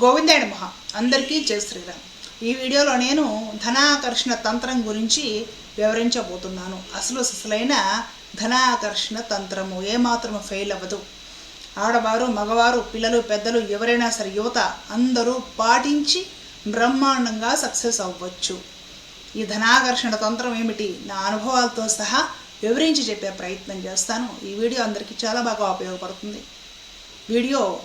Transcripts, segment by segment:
గోవిందే మహా. అందరికీ జయ శ్రీరామ్. ఈ వీడియోలో నేను ధనాకర్షణ తంత్రం గురించి వివరించబోతున్నాను. అసలు అసలైన ధనాకర్షణ తంత్రము ఏమాత్రం ఫెయిల్ అవ్వదు. ఆడవారు మగవారు పిల్లలు పెద్దలు ఎవరైనా సరే యువత అందరూ పాటించి బ్రహ్మాండంగా సక్సెస్ అవ్వచ్చు. ఈ ధనాకర్షణ తంత్రం ఏమిటి? నా అనుభవాలతో సహా వివరించి చెప్పే ప్రయత్నం చేస్తాను. ఈ వీడియో అందరికీ చాలా బాగా ఉపయోగపడుతుంది. వీడియో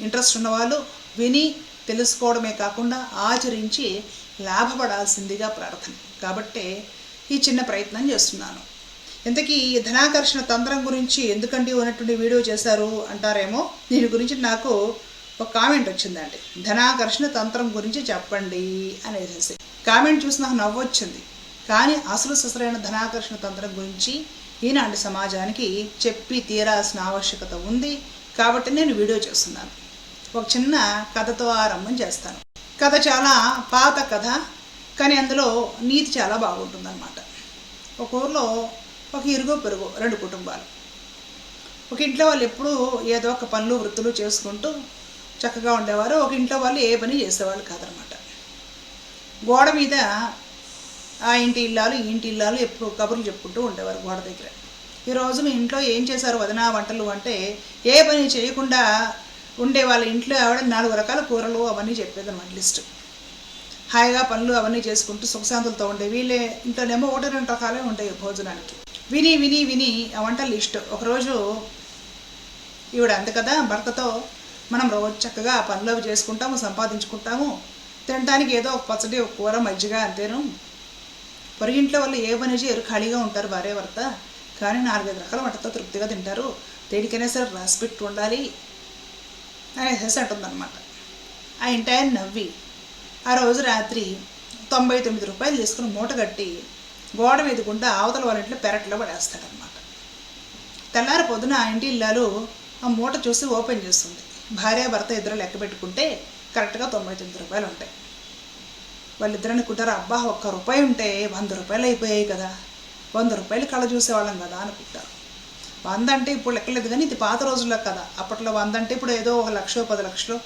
ఇంట్రెస్ట్ ఉన్నవాళ్ళు విని తెలుసుకోవడమే కాకుండా ఆచరించి లాభపడాల్సిందిగా ప్రార్థన. కాబట్టే ఈ చిన్న ప్రయత్నం చేస్తున్నాను. ఇంతకీ ఈ ధనాకర్షణ తంత్రం గురించి ఎందుకండి ఉన్నటువంటి వీడియో చేశారు అంటారేమో? దీని గురించి నాకు ఒక కామెంట్ వచ్చిందండి. ధనాకర్షణ తంత్రం గురించి చెప్పండి అనేసి. కామెంట్ చూసి నాకు నవ్వొచ్చింది. కానీ అసలు ససరైన ధనాకర్షణ తంత్రం గురించి ఈనాటి సమాజానికి చెప్పి తీరాల్సిన ఆవశ్యకత ఉంది కాబట్టి నేను వీడియో చేస్తున్నాను. ఒక చిన్న కథతో ఆరంభం చేస్తాను. కథ చాలా పాత కథ కానీ అందులో నీతి చాలా బాగుంటుందన్నమాట. ఒక ఊర్లో ఒక ఇరుగు పెరుగు రెండు కుటుంబాలు. ఒక ఇంట్లో వాళ్ళు ఎప్పుడూ ఏదో ఒక పనులు వృత్తులు చేసుకుంటూ చక్కగా ఉండేవారు. ఒక ఇంట్లో వాళ్ళు ఏ పని చేసేవాళ్ళు కాదనమాట గోడ మీద ఆ ఇంటి ఇల్లాలు ఈ ఇంటి ఇల్లాలు ఎప్పుడు కబుర్లు చెప్పుకుంటూ ఉండేవారు గోడ దగ్గర. ఈరోజు మీ ఇంట్లో ఏం చేశారు? వదినా వంటలు అంటే ఏ పని చేయకుండా ఉండే వాళ్ళ ఇంట్లో ఆవిడ నాలుగు రకాల కూరలు అవన్నీ చెప్పేది అన్నమాట లిస్ట్. హాయిగా పనులు అవన్నీ చేసుకుంటూ సుఖశాంతులతో ఉండే వీళ్ళే ఇంట్లోనేమో ఒకటి రెండు రకాలే ఉంటాయి భోజనానికి. విని విని విని ఆ వంట లిస్ట్. ఒకరోజు ఈవిడ అంత కదా భర్తతో మనం రోజు చక్కగా పనులు అవి చేసుకుంటాము సంపాదించుకుంటాము తినడానికి ఏదో ఒక పచ్చడి ఒక కూర మజ్జిగ అంతేను. పొరిగింట్లో వాళ్ళు ఏ పని చేయరు ఖాళీగా ఉంటారు భార్య భర్త. కానీ నాలుగైదు రకాల వంటతో తృప్తిగా తింటారు. దేనికైనా సరే రాసిపెట్టు ఉండాలి. అనేసి అంటుందన్నమాట. ఆ ఇంటి ఆయన నవ్వి ఆ రోజు రాత్రి తొంభై తొమ్మిది రూపాయలు తీసుకుని మూట కట్టి గోడ మీద గుండా అవతల వాళ్ళ ఇంట్లో పెరట్లో పడేస్తాడనమాట తెల్లారి పొద్దున ఆ ఇంటి ఇల్లాలు ఆ మూట చూసి ఓపెన్ చేస్తుంది. భార్యాభర్త ఇద్దరు లెక్క పెట్టుకుంటే కరెక్ట్గా తొంభై తొమ్మిది రూపాయలు ఉంటాయి. వాళ్ళిద్దరు అనుకుంటారు అబ్బా ఒక్క రూపాయి ఉంటే వంద రూపాయలు అయిపోయాయి కదా వంద రూపాయలు కళ చూసేవాళ్ళం కదా అనుకుంటారు. వంద అంటే ఇప్పుడు లెక్కలేదు కానీ ఇది పాత రోజుల్లో కదా. అప్పట్లో వంద అంటే ఇప్పుడు ఏదో ఒక లక్ష పది లక్షలు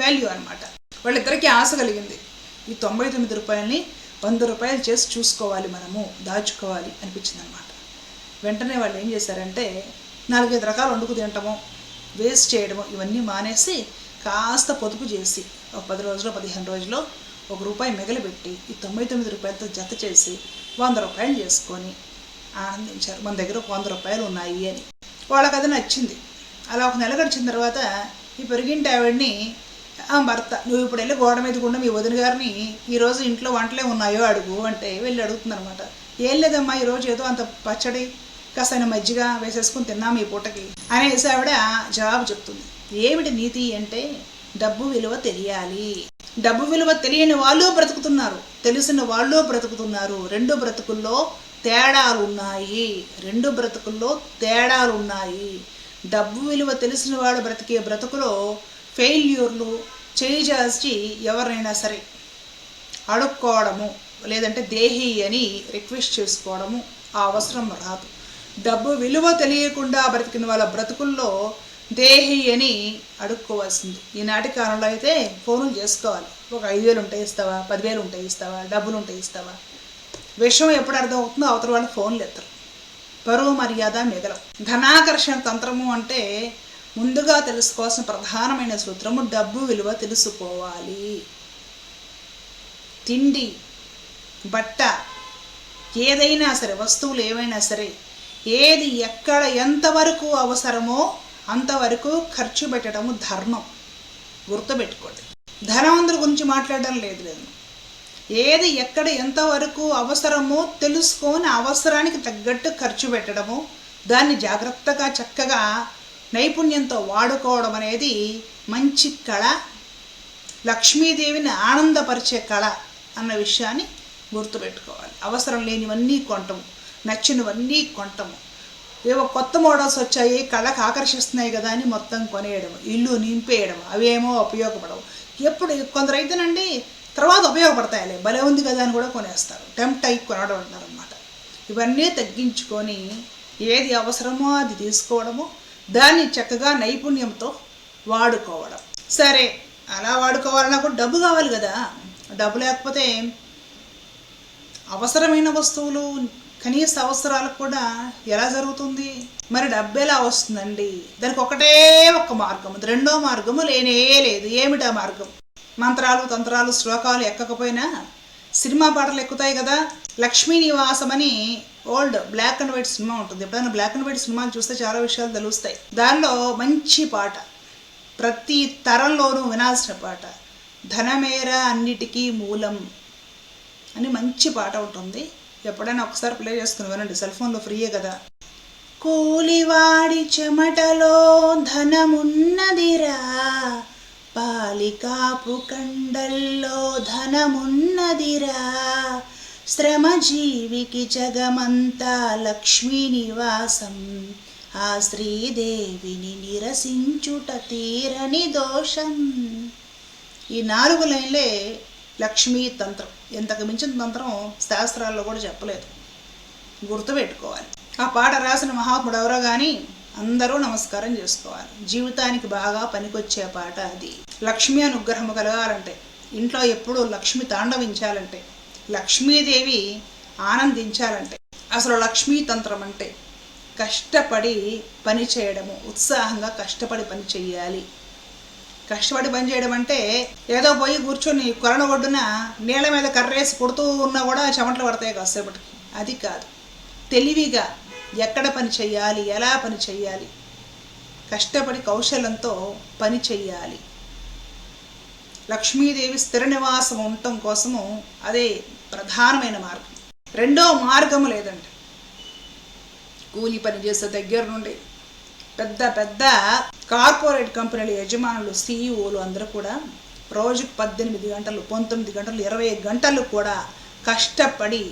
వాల్యూ అనమాట వాళ్ళిద్దరికీ ఆశ కలిగింది. ఈ తొంభై తొమ్మిది రూపాయలని వంద రూపాయలు చేసి చూసుకోవాలి మనము దాచుకోవాలి అనిపించింది అనమాట వెంటనే వాళ్ళు ఏం చేశారంటే నాలుగైదు రకాలు వండుకు తినటము వేస్ట్ చేయడము ఇవన్నీ మానేసి కాస్త పొదుపు చేసి ఒక పది రోజులు పదిహేను రోజులు ఒక రూపాయి మిగలబెట్టి ఈ తొంభై తొమ్మిది రూపాయలతో జత చేసి వంద రూపాయలు చేసుకొని ఆనందించారు. మన దగ్గర ఒక వంద రూపాయలు ఉన్నాయి అని. వాళ్ళకి అది నచ్చింది. అలా ఒక నెల గడిచిన తర్వాత ఈ పెరిగింటి ఆవిడ్ని ఆ భర్త నువ్వు ఇప్పుడు వెళ్ళి గోడ మీద కూడా మీ వదిన గారిని ఈరోజు ఇంట్లో వంటలే ఉన్నాయో అడుగు అంటే వెళ్ళి అడుగుతుందనమాట ఏం లేదమ్మా ఈరోజు ఏదో అంత పచ్చడి కాస్త మజ్జిగ వేసేసుకుని తిన్నాం ఈ పూటకి అనేసి ఆవిడ జవాబు చెప్తుంది. ఏమిటి నీతి అంటే డబ్బు విలువ తెలియాలి. డబ్బు విలువ తెలియని వాళ్ళు బ్రతుకుతున్నారు. తెలిసిన వాళ్ళు బ్రతుకుతున్నారు. రెండు బ్రతుకుల్లో తేడాలు ఉన్నాయి రెండు బ్రతుకుల్లో తేడాలు ఉన్నాయి డబ్బు విలువ తెలిసిన వాడు బ్రతికే బ్రతుకులో ఫెయిల్యూర్లు చేయి ఎవరినైనా సరే అడుక్కోవడము లేదంటే దేహి అని రిక్వెస్ట్ చేసుకోవడము ఆ అవసరం రాదు. డబ్బు విలువ తెలియకుండా బ్రతికిన వాళ్ళ బ్రతుకుల్లో దేహి అని అడుక్కోవాల్సింది ఈనాటి కాలంలో అయితే ఫోన్లు చేసుకోవాలి. ఒక ఐదు వేలు ఉంటాయి ఇస్తావా? పదివేలు ఉంటాయి ఇస్తావా? డబ్బులు ఉంటాయి ఇస్తావా? విషయం ఎప్పుడు అర్థమవుతుందో అవతల వాళ్ళు ఫోన్లు ఎత్తరు. పరువు మర్యాద మిగలవు ధనాకర్షణ తంత్రము అంటే ముందుగా తెలుసుకోవాల్సిన ప్రధానమైన సూత్రము డబ్బు విలువ తెలుసుకోవాలి. తిండి బట్ట ఏదైనా సరే వస్తువులు ఏవైనా సరే ఏది ఎక్కడ ఎంతవరకు అవసరమో అంతవరకు ఖర్చు పెట్టడము ధర్మం. గుర్తుపెట్టుకోండి. ధనవంతుల గురించి మాట్లాడడం లేదు లేదు ఏది ఎక్కడ ఎంతవరకు అవసరమో తెలుసుకొని అవసరానికి తగ్గట్టు ఖర్చు పెట్టడము దాన్ని జాగ్రత్తగా చక్కగా నైపుణ్యంతో వాడుకోవడం అనేది మంచి కళ. లక్ష్మీదేవిని ఆనందపరిచే కళ అన్న విషయాన్ని గుర్తుపెట్టుకోవాలి. అవసరం లేనివన్నీ కొంటము నచ్చినవన్నీ కొంటము. ఏవో కొత్త మోడల్స్ వచ్చాయి కళకు ఆకర్షిస్తున్నాయి కదా అని మొత్తం కొనేయడం ఇల్లు నింపేయడం అవేమో ఉపయోగపడవు. ఎప్పుడు కొందరు అయితేనండి తర్వాత ఉపయోగపడతాయిలే. భలే ఉంది కదా అని కూడా కొనేస్తారు. టెంప్ట్ అయి కొనడం అంటారు అనమాట ఇవన్నీ తగ్గించుకొని ఏది అవసరమో అది తీసుకోవడము దాన్ని చక్కగా నైపుణ్యంతో వాడుకోవడం. సరే అలా వాడుకోవాలన్నా కూడా డబ్బు కావాలి కదా. డబ్బు లేకపోతే అవసరమైన వస్తువులు కనీస అవసరాలకు కూడా ఎలా జరుగుతుంది? మరి డబ్బు ఎలా వస్తుందండి? దానికి ఒకటే ఒక మార్గం రెండో మార్గము లేనే లేదు. ఏమిటా మార్గం? మంత్రాలు తంత్రాలు శ్లోకాలు ఎక్కకపోయినా సినిమా పాటలు ఎక్కుతాయి కదా. లక్ష్మీ నివాసం అని old black and white cinema ఉంటుంది. ఎప్పుడైనా బ్లాక్ అండ్ వైట్ సినిమా చూస్తే చాలా విషయాలు తెలుస్తాయి. దానిలో మంచి పాట ప్రతి తరంలోనూ వినాల్సిన పాట ధనమేర అన్నిటికీ మూలం అని మంచి పాట ఉంటుంది. ఎప్పుడైనా ఒకసారి ప్లే చేసుకుని వినండి. సెల్ ఫోన్లో ఫ్రీయే కదా. కూలివాడి చెమటలో ధనమున్నదిరా. పాలికాపు కండల్లో ధనమున్నదిరా. శ్రమజీవికి జగమంతా లక్ష్మీ నివాసం. ఆ శ్రీదేవిని నిరసించుట తీరని దోషం. ఈ నాలుగు లైన్లే లక్ష్మీ తంత్రం. ఎంతకు మించిన తంత్రం శాస్త్రాల్లో కూడా చెప్పలేదు. గుర్తుపెట్టుకోవాలి. ఆ పాట రాసిన మహాత్ముడు ఎవరో కానీ అందరూ నమస్కారం చేసుకోవాలి. జీవితానికి బాగా పనికొచ్చే పాట అది. లక్ష్మీ అనుగ్రహము కలగాలంటే ఇంట్లో ఎప్పుడూ లక్ష్మి తాండవించాలంటే లక్ష్మీదేవి ఆనందించాలంటే అసలు లక్ష్మీ తంత్రం అంటే కష్టపడి పని చేయడము ఉత్సాహంగా కష్టపడి పని చేయాలి కష్టపడి పని చేయడం అంటే ఏదో పోయి కూర్చొని కొరణ ఒడ్డున నీళ్ళ మీద కర్రేసి కొడుతూ ఉన్నా కూడా చెమటలు పడతాయి కాసేపటికి. అది కాదు. తెలివిగా ఎక్కడ పని చేయాలి ఎలా పని చేయాలి కష్టపడి కౌశలంతో పని చెయ్యాలి. లక్ష్మీదేవి స్థిర నివాసం ఉండటం కోసము అదే ప్రధానమైన మార్గం. రెండో మార్గము లేదండి. కూలి పని చేసే దగ్గర నుండి పెద్ద పెద్ద కార్పొరేట్ కంపెనీల యజమానులు సీఈఓలు అందరూ కూడా రోజుకు పద్దెనిమిది గంటలు పంతొమ్మిది గంటలు ఇరవై గంటలు కూడా కష్టపడి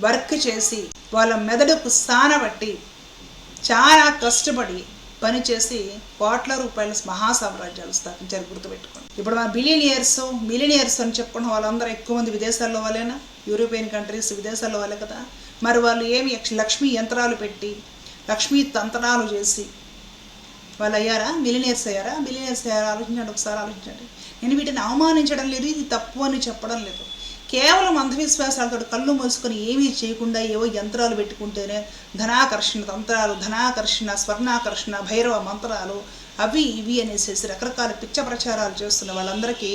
వర్క్ చేసి వాళ్ళ మెదడుకు సానబట్టి చాలా కష్టపడి పనిచేసి కోట్ల రూపాయల మహాసామ్రాజ్యాలు స్థాపించారు గుర్తుపెట్టుకోండి. ఇప్పుడు మన బిలియనియర్స్ మిలినియర్స్ అని చెప్పుకున్న వాళ్ళందరూ ఎక్కువ మంది విదేశాల్లో వాళ్ళేనా? యూరోపియన్ కంట్రీస్ విదేశాల్లో వాళ్ళే కదా? మరి వాళ్ళు ఏమి లక్ష్మీ యంత్రాలు పెట్టి లక్ష్మీ తంత్రాలు చేసి వాళ్ళు అయ్యారా మిలినియర్స్ అయ్యారా? మిలినియర్స్ అయ్యారా? ఆలోచించండి ఒకసారి ఆలోచించండి. నేను వీటిని అవమానించడం లేదు ఇది తప్పు అని చెప్పడం లేదు. కేవలం అంధవిశ్వాసాలతో కళ్ళు మూసుకొని ఏమీ చేయకుండా ఏవో యంత్రాలు పెట్టుకుంటేనే ధనాకర్షణ తంత్రాలు ధనాకర్షణ స్వర్ణాకర్షణ భైరవ మంత్రాలు అవి ఇవి అనేసి రకరకాల పిచ్చ ప్రచారాలు చేస్తున్న వాళ్ళందరికీ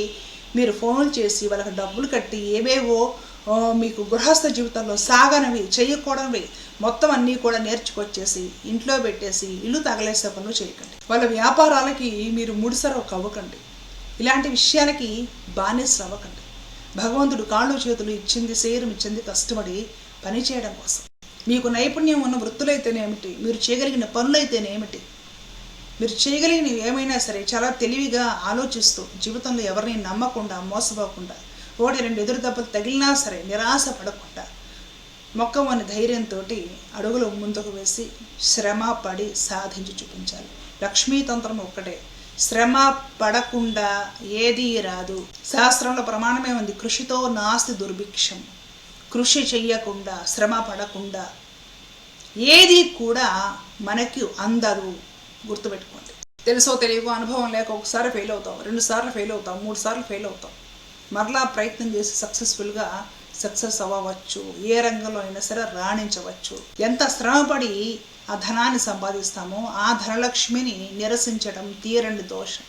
మీరు ఫోన్ చేసి వాళ్ళకి డబ్బులు కట్టి ఏవేవో మీకు గృహస్థ జీవితంలో సాగనవి చేయకూడనివి మొత్తం అన్నీ కూడా నేర్చుకొచ్చేసి ఇంట్లో పెట్టేసి ఇల్లు తగలేసే పనులు చేయకండి. వాళ్ళ వ్యాపారాలకి మీరు ముడిసరవ కవ్వకండి. ఇలాంటి విషయాలకి బానిసలు అవ్వకండి. భగవంతుడు కాళ్ళు చేతులు ఇచ్చింది శరీరం ఇచ్చింది కష్టపడి పని చేయడం కోసం. మీకు నైపుణ్యం ఉన్న వృత్తులైతేనేమిటి? మీరు చేయగలిగిన పనులైతేనేమిటి? మీరు చేయగలిగినవి ఏమైనా సరే చాలా తెలివిగా ఆలోచిస్తూ జీవితంలో ఎవరిని నమ్మకుండా మోసపోకుండా ఒకటి రెండు ఎదురు దెబ్బలు తగిలినా సరే నిరాశ పడకుండా మొక్కమని ధైర్యంతో అడుగులు ముందుకు వేసి శ్రమ పడి సాధించి చూపించాలి. లక్ష్మీతంత్రం ఒక్కటే. శ్రమ పడకుండా ఏదీ రాదు. శాస్త్రంలో ప్రమాణమే ఉంది. కృషితో నాస్తి దుర్భిక్షం. కృషి చెయ్యకుండా శ్రమ పడకుండా ఏది కూడా మనకి అందదు. గుర్తుపెట్టుకోండి. తెలుసో తెలియకో అనుభవం లేక ఒకసారి ఫెయిల్ అవుతాం. రెండు సార్లు ఫెయిల్ అవుతాం. మూడు సార్లు ఫెయిల్ అవుతాం. మరలా ప్రయత్నం చేసి సక్సెస్ఫుల్గా సక్సెస్ అవ్వవచ్చు ఏ రంగంలో అయినా సరే రాణించవచ్చు. ఎంత శ్రమపడి ఆ ధనాన్ని సంపాదిస్తామో ఆ ధనలక్ష్మిని నిరసించడం తీరండి దోషం.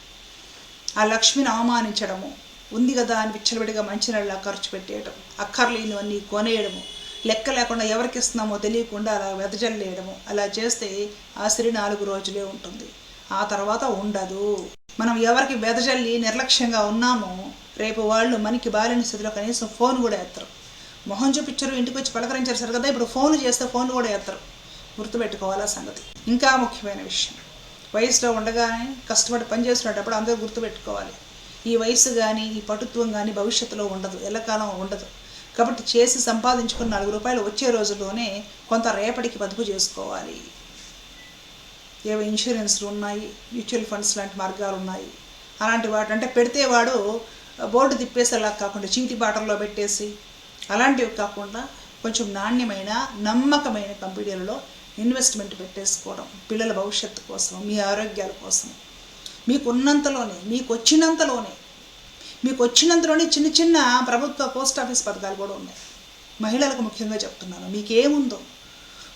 ఆ లక్ష్మిని అవమానించడము ఉంది కదా అని విచ్చలవిడిగా మంచినీళ్ళ ఖర్చు పెట్టేయడం అక్కర్లేనివన్నీ కొనేయడము లెక్క లేకుండా ఎవరికి ఇస్తున్నామో తెలియకుండా అలా వెదజల్లేయడము అలా చేస్తే ఆ సిరి నాలుగు రోజులే ఉంటుంది. ఆ తర్వాత ఉండదు. మనం ఎవరికి వెదజల్లి నిర్లక్ష్యంగా ఉన్నామో రేపు వాళ్ళు మనకి బాలిన స్థితిలో కనీసం ఫోన్ కూడా ఎత్తరు. మొహం చూపించరు ఇంటికి వచ్చి పలకరించారు సరే కదా ఇప్పుడు ఫోన్ చేస్తే ఫోన్ కూడా ఎత్తరు. గుర్తుపెట్టుకోవాలా సంగతి. ఇంకా ముఖ్యమైన విషయం. వయసులో ఉండగానే కష్టపడి పనిచేస్తున్నప్పుడు అందరూ గుర్తుపెట్టుకోవాలి. ఈ వయసు కానీ ఈ పటుత్వం కానీ భవిష్యత్తులో ఉండదు ఎల్లకాలం ఉండదు. కాబట్టి చేసి సంపాదించుకున్న నాలుగు రూపాయలు వచ్చే రోజుల్లోనే కొంత రేపటికి పొదుపు చేసుకోవాలి. ఏవో ఇన్సూరెన్స్లు ఉన్నాయి మ్యూచువల్ ఫండ్స్ లాంటి మార్గాలు ఉన్నాయి. అలాంటి వాటి అంటే పెడితే వాడు బోర్డు తిప్పేసేలా కాకుండా చీటి బాటల్లో పెట్టేసి అలాంటివి కాకుండా కొంచెం నాణ్యమైన నమ్మకమైన కంపెనీలలో ఇన్వెస్ట్మెంట్ పెట్టేసుకోవడం పిల్లల భవిష్యత్తు కోసం మీ ఆరోగ్యాల కోసం. మీకు ఉన్నంతలోనే మీకు వచ్చినంతలోనే మీకు వచ్చినంతలోనే చిన్న చిన్న ప్రభుత్వ పోస్ట్ ఆఫీస్ పథకాలు కూడా ఉన్నాయి. మహిళలకు ముఖ్యంగా చెప్తున్నాను మీకేముందో?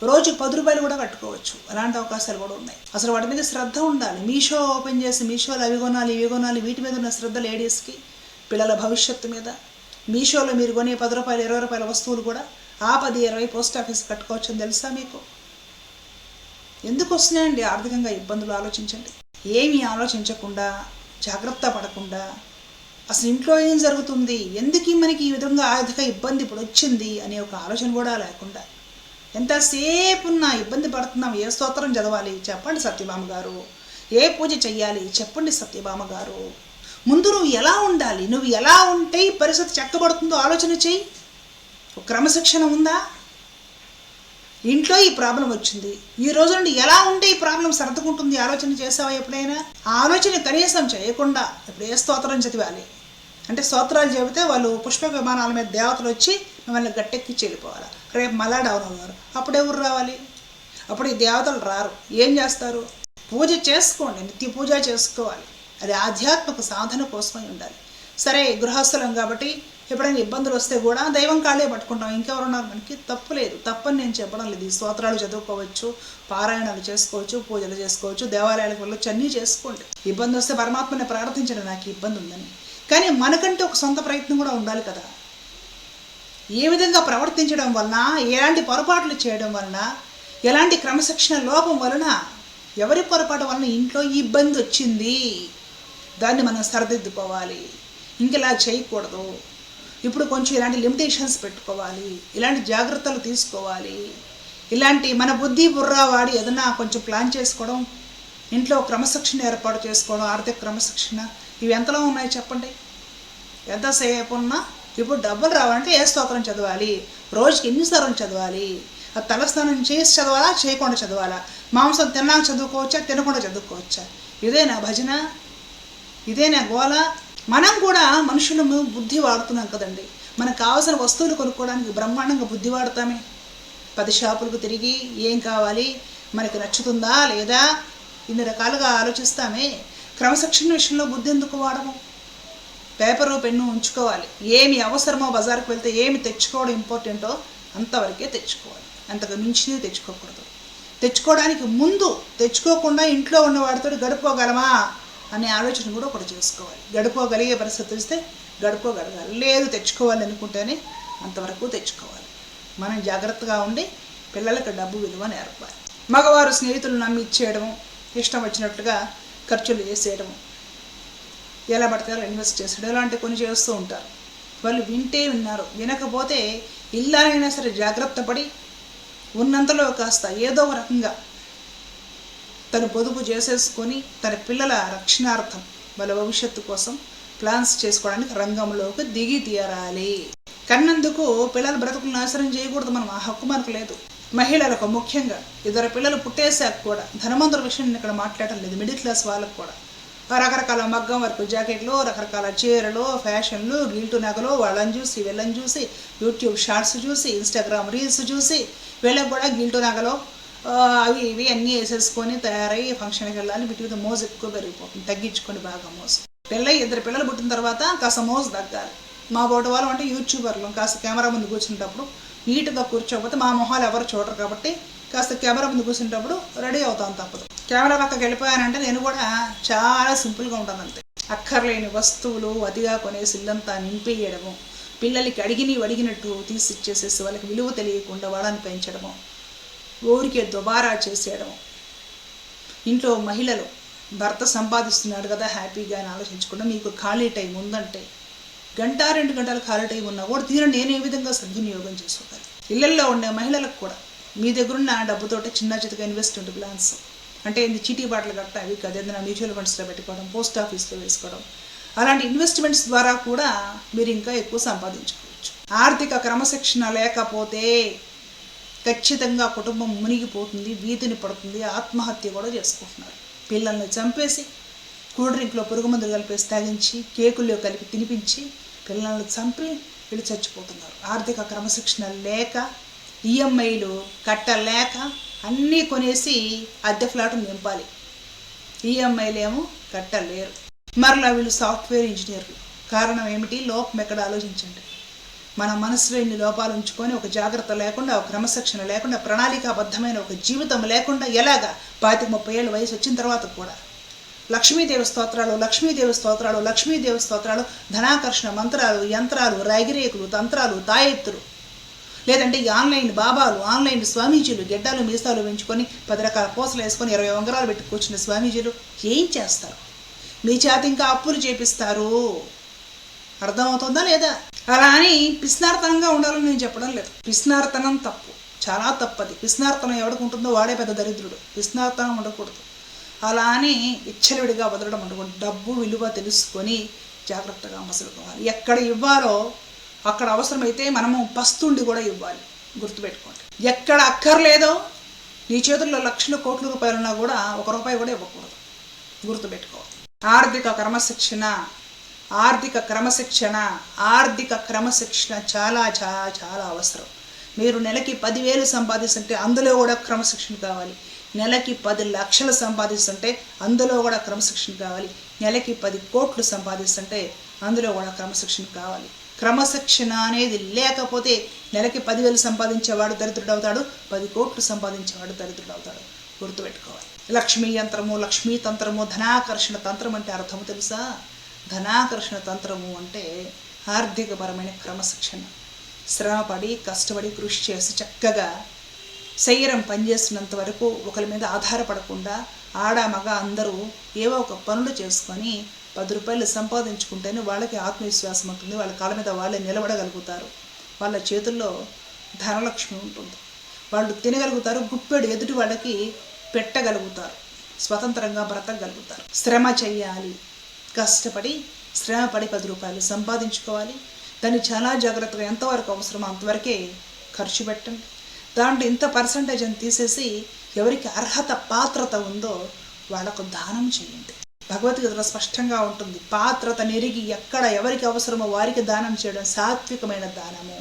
రోజుకు పది రూపాయలు కూడా కట్టుకోవచ్చు అలాంటి అవకాశాలు కూడా ఉన్నాయి. అసలు వాటి మీద శ్రద్ధ ఉండాలి. మీషో ఓపెన్ చేసి మీషోలో అవి కొనాలి ఇవి కొనాలి వీటి మీద ఉన్న శ్రద్ధ లేడీస్కి పిల్లల భవిష్యత్తు మీద. మీషోలో మీరు కొనే పది రూపాయలు ఇరవై రూపాయల వస్తువులు కూడా ఆ పది ఇరవై పోస్ట్ ఆఫీస్ కట్టుకోవచ్చని తెలుసా మీకు? ఎందుకు వస్తున్నాయండి ఆర్థికంగా ఇబ్బందులు? ఆలోచించండి. ఏమీ ఆలోచించకుండా జాగ్రత్త పడకుండా అసలు ఇంట్లో ఏం జరుగుతుంది? ఎందుకు మనకి ఈ విధంగా ఆర్థిక ఇబ్బంది ఇప్పుడు వచ్చింది అనే ఒక ఆలోచన కూడా లేకుండా ఎంతసేపు ఉన్నా ఇబ్బంది పడుతున్నాం. ఏ స్తోత్రం చదవాలి? చెప్పండి సత్యభామ గారు. ఏ పూజ చెయ్యాలి? చెప్పండి సత్యభామ గారు. ముందు నువ్వు ఎలా ఉండాలి? నువ్వు ఎలా ఉంటే ఈ పరిస్థితి చెక్కబడుతుందో ఆలోచన చేయి. క్రమశిక్షణ ఉందా? ఇంట్లో ఈ ప్రాబ్లం వచ్చింది. ఈ రోజు నుండి ఎలా ఉంటే ఈ ప్రాబ్లం సర్దుకుంటుంది ఆలోచన చేసావా ఎప్పుడైనా? ఆ ఆలోచన కనీసం చేయకుండా ఇప్పుడు ఏ స్తోత్రం చదివాలి? అంటే స్తోత్రాలు చెబితే వాళ్ళు పుష్ప విమానాల మీద దేవతలు వచ్చి మిమ్మల్ని గట్టెక్కించి వెళ్ళిపోవాలి రేపు మళ్ళా డౌన్ అవుతారు. అప్పుడు ఎవరు రావాలి? అప్పుడు ఈ దేవతలు రారు. ఏం చేస్తారు? పూజ చేసుకోండి. నిత్య పూజ చేసుకోవాలి. అది ఆధ్యాత్మిక సాధన కోసమై ఉండాలి. సరే గృహస్థలం కాబట్టి ఎప్పుడైనా ఇబ్బందులు వస్తే కూడా దైవం కాళ్ళే పట్టుకుంటాం. ఇంకెవరున్నారు మనకి తప్పు లేదు. తప్పని నేను చెప్పడం లేదు. ఈ స్తోత్రాలు చదువుకోవచ్చు పారాయణాలు చేసుకోవచ్చు పూజలు చేసుకోవచ్చు దేవాలయాలకు వెళ్ళొచ్చు అన్నీ చేసుకోండి. ఇబ్బంది వస్తే పరమాత్మని ప్రార్థించడం నాకు ఇబ్బంది ఉందని. కానీ మనకంటే ఒక సొంత ప్రయత్నం కూడా ఉండాలి కదా. ఏ విధంగా ప్రవర్తించడం వలన ఎలాంటి పొరపాట్లు చేయడం వలన ఎలాంటి క్రమశిక్షణ లోపం వలన ఎవరి పొరపాటు వలన ఇంట్లో ఇబ్బంది వచ్చింది? దాన్ని మనం సరిదిద్దుకోవాలి. ఇంకెలా చేయకూడదు? ఇప్పుడు కొంచెం ఇలాంటి లిమిటేషన్స్ పెట్టుకోవాలి. ఇలాంటి జాగ్రత్తలు తీసుకోవాలి. ఇలాంటి మన బుద్ధి బుర్రా వాడి ఏదైనా కొంచెం ప్లాన్ చేసుకోవడం ఇంట్లో క్రమశిక్షణ ఏర్పాటు చేసుకోవడం ఆర్థిక క్రమశిక్షణ ఇవి ఎంతలో ఉన్నాయి చెప్పండి? ఎంతసేపు ఉన్నా ఇప్పుడు డబ్బులు రావాలంటే ఏ స్తోత్రం చదవాలి? రోజుకి ఎన్నిసార్లు చదవాలి? ఆ తలస్నానం చేసి చదవాలా? చేయకుండా చదవాలా? మాంసం తిన్నాక చదువుకోవచ్చా? తినకుండా చదువుకోవచ్చా? ఇదేనా భజన. ఇదేనా గోల? మనం కూడా మనుషులము బుద్ధి వాడుతున్నాం కదండి. మనకు కావాల్సిన వస్తువులు కొనుక్కోవడానికి బ్రహ్మాండంగా బుద్ధి వాడతామే. పది షాపులకు తిరిగి ఏం కావాలి? మనకి నచ్చుతుందా లేదా? ఇన్ని రకాలుగా ఆలోచిస్తామే. క్రమశిక్షణ విషయంలో బుద్ధి ఎందుకు వాడము? పేపరు పెన్ను ఉంచుకోవాలి. ఏమి అవసరమో బజార్కి వెళ్తే ఏమి తెచ్చుకోవడం ఇంపార్టెంటో అంతవరకే తెచ్చుకోవాలి. అంతకు మించినవి తెచ్చుకోకూడదు. తెచ్చుకోవడానికి ముందు తెచ్చుకోకుండా ఇంట్లో ఉన్న వాడితో గడుపుకోగలమా? అనే ఆలోచన కూడా ఒకటి చేసుకోవాలి. గడుపుకోగలిగే పరిస్థితి వస్తే గడుపుకోగలగాలి. లేదు తెచ్చుకోవాలి అనుకుంటేనే అంతవరకు తెచ్చుకోవాలి. మనం జాగ్రత్తగా ఉండి పిల్లలకు డబ్బు విలువ నేర్పాలి. మగవారు స్నేహితులు నమ్మి ఇచ్చేయడము ఇష్టం వచ్చినట్టుగా ఖర్చులు చేసేయడము ఎలా పడితే అలా ఇన్వెస్ట్ చేసేయడం ఇలాంటి కొన్ని చేస్తూ ఉంటారు. వాళ్ళు వింటే విన్నారు. వినకపోతే ఇల్లాలైనా సరే జాగ్రత్త పడి ఉన్నంతలో కాస్త ఏదో ఒక రకంగా తను పొదుపు చేసేసుకొని తన పిల్లల రక్షణార్థం వాళ్ళ భవిష్యత్తు కోసం ప్లాన్స్ చేసుకోవడానికి రంగంలోకి దిగి తీరాలి. కన్నందుకు పిల్లల బ్రతుకులు నాశనం చేయకూడదు మనం. ఆ హక్కు మనకు లేదు. మహిళలకు ముఖ్యంగా ఇద్దరు పిల్లలు పుట్టేశాక కూడా ధనవంతుల విషయం ఇక్కడ మాట్లాడటం లేదు. మిడిల్ క్లాస్ వాళ్ళకు కూడా. రకరకాల మగ్గం వర్క్ జాకెట్లు రకరకాల చీరలు ఫ్యాషన్లు గిల్టు నగలు వాళ్ళని చూసి వీళ్ళని చూసి యూట్యూబ్ షార్ట్స్ చూసి ఇన్స్టాగ్రామ్ రీల్స్ చూసి వీళ్ళకి కూడా గిల్టు నగలో అవి ఇవి అన్నీ వేసేసుకొని తయారయ్యి ఫంక్షన్కి వెళ్ళాలి. వీటి మీద మోజు ఎక్కువ పెరిగిపోతుంది. తగ్గించుకొని బాగా మోజు. పిల్ల ఇద్దరు పిల్లలు పుట్టిన తర్వాత కాస్త మోజు తగ్గాలి. మా బోటి వాళ్ళం అంటే యూట్యూబర్లు. కాస్త కెమెరా ముందు కూర్చునేటప్పుడు నీట్గా కూర్చోకపోతే మా మొహాలు ఎవరు చూడరు కాబట్టి కాస్త కెమెరా ముందు కూర్చునేటప్పుడు రెడీ అవుతాం తప్పదు. కెమెరా పక్కకి వెళ్ళిపోయానంటే నేను కూడా చాలా సింపుల్గా ఉంటాను అంతే అక్కర్లేని వస్తువులు అతిగా కొనేసి ఇల్లంతా నింపేయడము పిల్లలకి అడిగినవి అడిగినట్టు తీసిచ్చేసేసి వాళ్ళకి విలువ తెలియకుండా వాళ్ళని పెంచడము ఊరికే దుబారా చేసేయడం ఇంట్లో మహిళలు భర్త సంపాదిస్తున్నాడు కదా హ్యాపీగా అని ఆలోచించకుండా మీకు ఖాళీ టైం ఉందంటే గంట రెండు గంటల ఖాళీ టైం ఉన్నా కూడా దీనిని నేను ఏ విధంగా సద్వినియోగం చేసుకోగలను? ఇళ్ళల్లో ఉండే మహిళలకు కూడా మీ దగ్గరున్న డబ్బుతోటే చిన్న చితగా ఇన్వెస్ట్మెంట్ ప్లాన్స్ అంటే ఇది చీటీ బాటలు కట్ట అవి కాదు ఏదైనా మ్యూచువల్ ఫండ్స్లో పెట్టుకోవడం పోస్ట్ ఆఫీస్లో వేసుకోవడం అలాంటి ఇన్వెస్ట్మెంట్స్ ద్వారా కూడా మీరు ఇంకా ఎక్కువ సంపాదించుకోవచ్చు. ఆర్థిక క్రమశిక్షణ లేకపోతే ఖచ్చితంగా కుటుంబం మునిగిపోతుంది వీధిని పడుతుంది ఆత్మహత్య కూడా చేసుకుంటున్నారు. పిల్లల్ని చంపేసి కూల్ డ్రింక్లో పురుగు మందులు కలిపేసి తాగించి కేకుల్లో కలిపి తినిపించి పిల్లల్ని చంపి వీళ్ళు చచ్చిపోతున్నారు. ఆర్థిక క్రమశిక్షణ లేక ఈఎంఐలు కట్టలేక అన్నీ కొనేసి అద్దె ఫ్లాట్ నింపాలి. ఈఎంఐలు ఏమో కట్టలేరు. మరలా వీళ్ళు సాఫ్ట్వేర్ ఇంజనీర్లు. కారణం ఏమిటి? లోపం ఎక్కడ? ఆలోచించండి. మన మనసులో ఇన్ని లోపాలు ఉంచుకొని ఒక జాగ్రత్త లేకుండా ఒక క్రమశిక్షణ లేకుండా ప్రణాళికాబద్ధమైన ఒక జీవితం లేకుండా ఎలాగా పాతిక ముప్పై ఏళ్ళ వయసు వచ్చిన తర్వాత కూడా లక్ష్మీదేవి స్తోత్రాలు లక్ష్మీదేవి స్తోత్రాలు లక్ష్మీదేవి స్తోత్రాలు ధనాకర్షణ మంత్రాలు యంత్రాలు రాగిరేకులు తంత్రాలు తాయెత్తులు. లేదంటే ఈ ఆన్లైన్ బాబాలు ఆన్లైన్ స్వామీజీలు గెడ్డాలు మీసాలు పెంచుకొని పది రకాల పూసలు వేసుకొని ఇరవై ఉంగరాలు పెట్టి కూర్చున్న స్వామీజీలు ఏం చేస్తారు? మీ చేత ఇంకా అప్పులు చేపిస్తారు. అర్థమవుతుందా లేదా? అలా అని పిస్నార్తనంగా ఉండాలని నేను చెప్పడం లేదు. పిస్నార్తనం తప్పు. చాలా తప్పది. పిస్నార్తనం ఎవరికి ఉంటుందో వాడే పెద్ద దరిద్రుడు. పిస్నార్తనం ఉండకూడదు. అలా అని ఇచ్చలవిడిగా వదలడం ఉండకూడదు. డబ్బు విలువ తెలుసుకొని జాగ్రత్తగా మసలుకోవాలి. ఎక్కడ ఇవ్వాలో అక్కడ అవసరమైతే మనము పస్తుండి కూడా ఇవ్వాలి. గుర్తుపెట్టుకోండి. ఎక్కడ అక్కర్లేదో నీ చేతుల్లో లక్షల కోట్ల రూపాయలున్నా కూడా ఒక రూపాయి కూడా ఇవ్వకూడదు. గుర్తుపెట్టుకోవాలి ఆర్థిక క్రమశిక్షణ ఆర్థిక క్రమశిక్షణ ఆర్థిక క్రమశిక్షణ చాలా చాలా చాలా అవసరం. మీరు నెలకి పదివేలు సంపాదిస్తుంటే అందులో కూడా క్రమశిక్షణ కావాలి. నెలకి పది లక్షలు సంపాదిస్తుంటే అందులో కూడా క్రమశిక్షణ కావాలి. నెలకి పది కోట్లు సంపాదిస్తుంటే అందులో కూడా క్రమశిక్షణ కావాలి. క్రమశిక్షణ అనేది లేకపోతే నెలకి పదివేలు సంపాదించేవాడు దరిద్రుడు అవుతాడు పది కోట్లు సంపాదించేవాడు దరిద్రుడు అవుతాడు గుర్తుపెట్టుకోవాలి. లక్ష్మీ యంత్రము లక్ష్మీ తంత్రము ధనాకర్షణ తంత్రం అంటే అర్థము తెలుసా? ధనాకర్షణ తంత్రము అంటే ఆర్థికపరమైన క్రమశిక్షణ. శ్రమపడి కష్టపడి కృషి చేసి చక్కగా శరీరం పనిచేస్తున్నంత వరకు ఒకరి మీద ఆధారపడకుండా ఆడ మగ అందరూ ఏవో ఒక పనులు చేసుకొని పది రూపాయలు సంపాదించుకుంటేనే వాళ్ళకి ఆత్మవిశ్వాసం ఉంటుంది. వాళ్ళ కాళ్ళ మీద వాళ్ళే నిలబడగలుగుతారు. వాళ్ళ చేతుల్లో ధనలక్ష్మి ఉంటుంది. వాళ్ళు తినగలుగుతారు గుప్పెడు ఎదుటి వాళ్ళకి పెట్టగలుగుతారు. స్వతంత్రంగా బ్రతకగలుగుతారు. శ్రమ చెయ్యాలి కష్టపడి శ్రమపడి పది రూపాయలు సంపాదించుకోవాలి. దాన్ని చాలా జాగ్రత్తగా ఎంతవరకు అవసరమో అంతవరకే ఖర్చు పెట్టండి. దాంట్లో ఇంత పర్సంటేజ్ అని తీసేసి ఎవరికి అర్హత పాత్రత ఉందో వాళ్ళకు దానం చేయండి. భగవద్గీతలో స్పష్టంగా ఉంటుంది. పాత్రత నెరిగి ఎక్కడ ఎవరికి అవసరమో వారికి దానం చేయడం సాత్వికమైన దానము.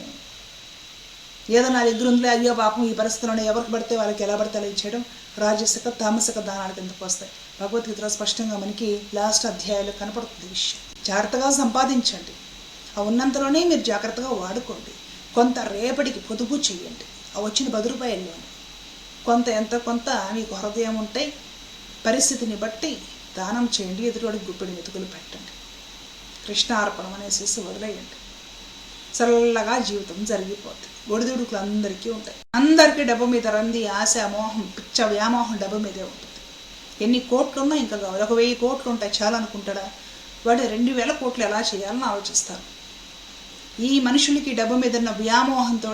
ఏదో నా దగ్గర ఉందిలే అయ్యో పాపం ఈ పరిస్థితుల్లో ఎవరికి పడితే వాళ్ళకి ఎలా పడితే అలా ఇచ్చేయడం? రాజసిక తామసిక దానాల కిందకు వస్తాయి. భగవద్గీతలో స్పష్టంగా మనకి లాస్ట్ అధ్యాయాలు కనపడుతుంది విషయం. జాగ్రత్తగా సంపాదించండి. ఆ ఉన్నంతలోనే మీరు జాగ్రత్తగా వాడుకోండి. కొంత రేపటికి పొదుపు చేయండి. ఆ వచ్చిన పది రూపాయల్లోనే. కొంత ఎంత కొంత మీకు హృదయం ఉంటే పరిస్థితిని బట్టి దానం చేయండి. ఎదుటివాడికి గుప్పిడి మెతుకులు పెట్టండి. కృష్ణార్పణం అనేసి వదిలేయండి. చల్లగా జీవితం జరిగిపోతుంది ఒడిదుడుకులు అందరికీ ఉంటాయి. అందరికీ డబ్బు మీద రంది ఆశ మోహం పిచ్చ వ్యామోహం డబ్బు మీదే ఉంటుంది. ఎన్ని కోట్లు ఉన్నా ఇంకా కావాలి. ఒక వెయ్యి కోట్లు ఉంటాయి చాలా అనుకుంటాడా వాడు రెండు వేల కోట్లు ఎలా చేయాలని ఆలోచిస్తారు ఈ మనుషులకి డబ్బు మీద ఉన్న వ్యామోహంతో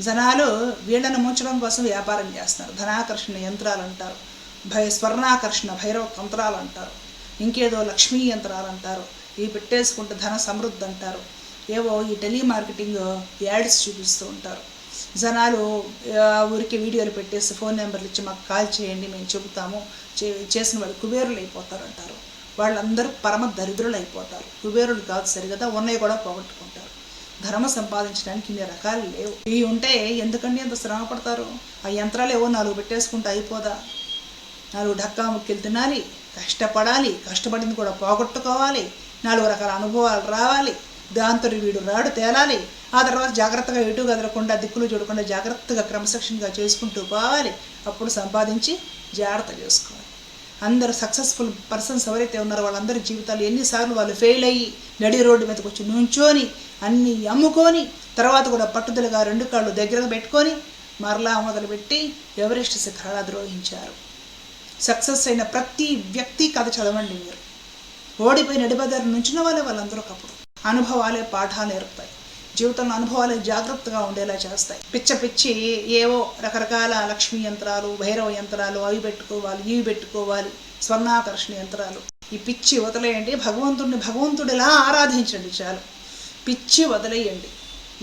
జనాలు వీళ్ళను ముంచడం కోసం వ్యాపారం చేస్తారు. ధనాకర్షణ యంత్రాలు అంటారు భయ స్వర్ణాకర్షణ భైరవ తంత్రాలు అంటారు ఇంకేదో లక్ష్మీ యంత్రాలు అంటారు ఇవి పెట్టేసుకుంటే ధన సమృద్ధి అంటారు. ఏవో ఈ టెలిమార్కెటింగ్ యాడ్స్ చూపిస్తూ ఉంటారు. జనాలు ఆ, ఊరికి వీడియోలు పెట్టేసి ఫోన్ నెంబర్లు ఇచ్చి మాకు కాల్ చేయండి మేము చెబుతాము. చే చేసిన వాళ్ళు కుబేరులు అయిపోతారు అంటారు వాళ్ళందరూ పరమ దరిద్రులు అయిపోతారు. కుబేరులు కాదు సరిగదా ఉన్నాయి కూడా పోగొట్టుకుంటారు. ధర్మ సంపాదించడానికి ఇన్ని రకాలు లేవు. ఇవి ఉంటే ఎందుకండి అంత శ్రమ పడతారు? ఆ యంత్రాలు ఏవో నాలుగు పెట్టేసుకుంటే అయిపోదా? నాలుగు డక్కా ముక్కలు తినాలి కష్టపడాలి కష్టపడింది కూడా పోగొట్టుకోవాలి నాలుగు రకాల అనుభవాలు రావాలి. దాంతో వీడు రాడు తేలాలి. ఆ తర్వాత జాగ్రత్తగా ఎటు కదలకుండా దిక్కులు చూడకుండా జాగ్రత్తగా క్రమశిక్షణగా చేసుకుంటూ పోవాలి. అప్పుడు సంపాదించి జాగ్రత్త చేసుకోవాలి. అందరూ సక్సెస్ఫుల్ పర్సన్స్ ఎవరైతే ఉన్నారో వాళ్ళందరి జీవితాలు ఎన్నిసార్లు వాళ్ళు ఫెయిల్ అయ్యి నడి రోడ్డు మీదకి వచ్చి నుంచోని అన్నీ అమ్ముకొని తర్వాత కూడా పట్టుదలగా రెండు కాళ్ళు దగ్గర పెట్టుకొని మరలా మొదలుపెట్టి ఎవరెస్ట్ శిఖరాలు ద్రోహించారు. సక్సెస్ అయిన ప్రతి వ్యక్తి కథ చదవండి మీరు. ఓడిపోయి నడిబదారు నుంచిన వాళ్ళే వాళ్ళందరూ కప్పుడు అనుభవాలే పాఠాలు నేర్పుతాయి జీవితంలో అనుభవాలే జాగ్రత్తగా ఉండేలా చేస్తాయి. పిచ్చ పిచ్చి ఏవో రకరకాల లక్ష్మీ యంత్రాలు భైరవ యంత్రాలు అవి పెట్టుకోవాలి ఇవి పెట్టుకోవాలి స్వర్ణాకర్షణ యంత్రాలు. ఈ పిచ్చి వదిలేయండి భగవంతుడిని భగవంతుడిలా ఆరాధించండి చాలు. పిచ్చి వదిలేయండి.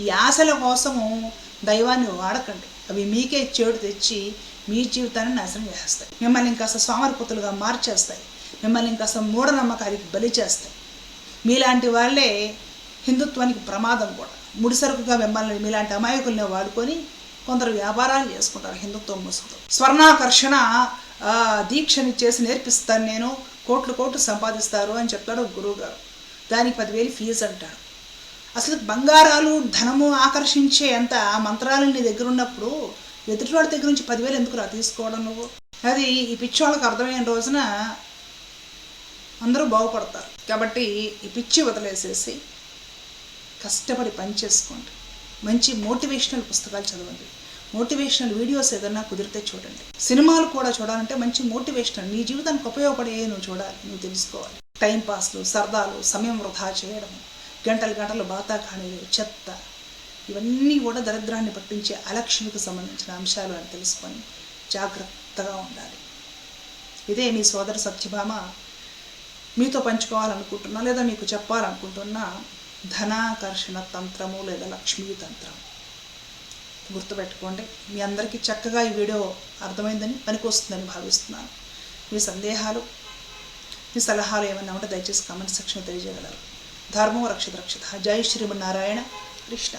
ఈ ఆశల కోసము దైవాన్ని వాడకండి. అవి మీకే చెడు తెచ్చి మీ జీవితాన్ని నాశనం చేస్తాయి మిమ్మల్ని ఇంకాస్త సోమరిపోతులుగా మార్చేస్తాయి. మిమ్మల్ని ఇంకాస్త మూఢనమ్మకానికి బలి చేస్తాయి. మీలాంటి వాళ్ళే హిందుత్వానికి ప్రమాదం కూడా. ముడిసరుకుగా మిమ్మల్ని మీలాంటి అమాయకుల్ని వాడుకొని కొందరు వ్యాపారాలు చేసుకుంటారు హిందుత్వం ముసుగుతో. స్వర్ణాకర్షణ దీక్షని చేసి నేర్పిస్తాను నేను కోట్లు కోట్లు సంపాదిస్తారు అని చెప్తాడు గురువుగారు. గురువు గారు దానికి పదివేలు ఫీజు అంటాడు అసలు బంగారాలు ధనము ఆకర్షించే అంత మంత్రాలు నీ దగ్గర ఉన్నప్పుడు ఎదుటివాడి దగ్గర నుంచి పదివేలు ఎందుకు రా తీసుకోవడం నువ్వు? అది ఈ పిచ్చోళ్ళకి అర్థమైన రోజున అందరూ బాగుపడతారు. కాబట్టి ఈ పిచ్చి వదిలేసేసి కష్టపడి పని చేసుకోండి. మంచి మోటివేషనల్ పుస్తకాలు చదవండి. మోటివేషనల్ వీడియోస్ ఏదన్నా కుదిరితే చూడండి. సినిమాలు కూడా చూడాలంటే మంచి మోటివేషనల్ నీ జీవితానికి ఉపయోగపడే నువ్వు చూడాలి నువ్వు తెలుసుకోవాలి. టైంపాస్లు సరదాలు సమయం వృధా చేయడం గంటలు గంటలు బాతాఖానీలు చెత్త ఇవన్నీ కూడా దరిద్రాన్ని పట్టించే అలక్ష్మికి సంబంధించిన అంశాలు అని తెలుసుకొని జాగ్రత్తగా ఉండాలి. ఇదే మీ సోదర సత్యభామ మీతో పంచుకోవాలనుకుంటున్నా లేదా మీకు చెప్పాలనుకుంటున్నా ధనాకర్షణ తంత్రము లేదా లక్ష్మీ తంత్రం. గుర్తుపెట్టుకోండి మీ అందరికీ చక్కగా ఈ వీడియో అర్థమైందని పనికొస్తుందని భావిస్తున్నాను. మీ సందేహాలు మీ సలహాలు ఏమైనా ఉంటే దయచేసి కామెంట్ సెక్షన్లో తెలియజేయగలరు. ధర్మం రక్షిత రక్షిత. జై శ్రీమన్నారాయణ. కృష్ణ